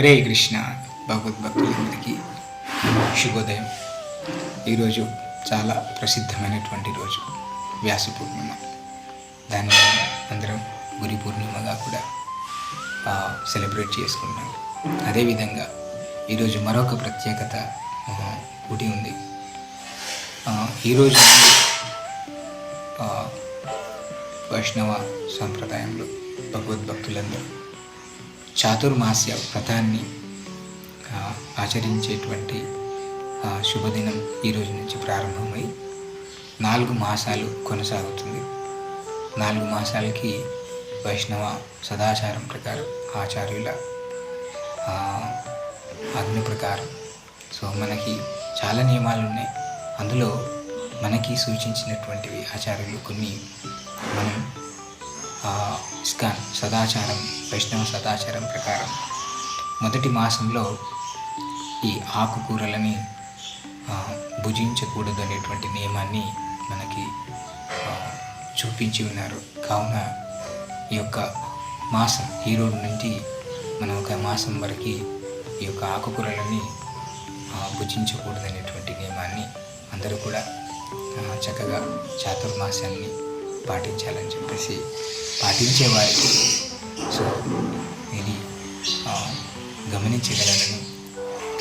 హరే కృష్ణ. భగవద్భక్తులందరికీ శుభోదయం. ఈరోజు చాలా ప్రసిద్ధమైనటువంటి రోజు. వ్యాస పూర్ణిమ. దాన్ని అందరం గురి పూర్ణిమగా కూడా సెలబ్రేట్ చేసుకుంటాం అదేవిధంగా ఈరోజు మరొక ప్రత్యేకత ఒకటి ఉంది. ఈరోజు వైష్ణవ సాంప్రదాయంలో భగవద్భక్తులందరూ చాతుర్మాస్య వ్రతాన్ని ఆచరించేటువంటి శుభదినం ఈ రోజు నుంచి ప్రారంభమై నాలుగు మాసాలు కొనసాగుతుంది. నాలుగు మాసాలకి వైష్ణవ సదాచారం ప్రకారం ఆచార్యుల అగ్ని ప్రకారం. సో మనకి చాలా నియమాలు ఉన్నాయి అందులో మనకి సూచించినటువంటివి ఆచార్యులు కొన్ని ఇస్కాన్ సదాచారం వైష్ణవ సదాచారం ప్రకారం. మొదటి మాసంలో ఈ ఆకుకూరలని భుజించకూడదు అనేటువంటి నియమాన్ని మనకి చూపించి ఉన్నారు. కావున ఈ యొక్క మాసం ఈ రోజు నుంచి మనం ఒక మాసం వరకు ఈ యొక్క ఆకుకూరలని భుజించకూడదు అనేటువంటి నియమాన్ని అందరూ కూడా చక్కగా చాతుర్మాసాన్ని పాటించాలని చెప్పేసి పాటించేవారికి. సో ఇది గమనించగలరని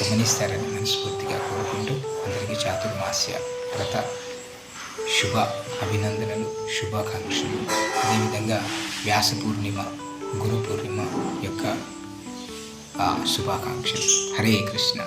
గమనిస్తారని మనస్ఫూర్తిగా కోరుకుంటూ అందరికీ చాతుర్మాస్య వ్రత శుభ అభినందనలు శుభాకాంక్షలు. అదేవిధంగా వ్యాస పూర్ణిమ గురు పూర్ణిమ యొక్క శుభాకాంక్షలు. హరే కృష్ణ.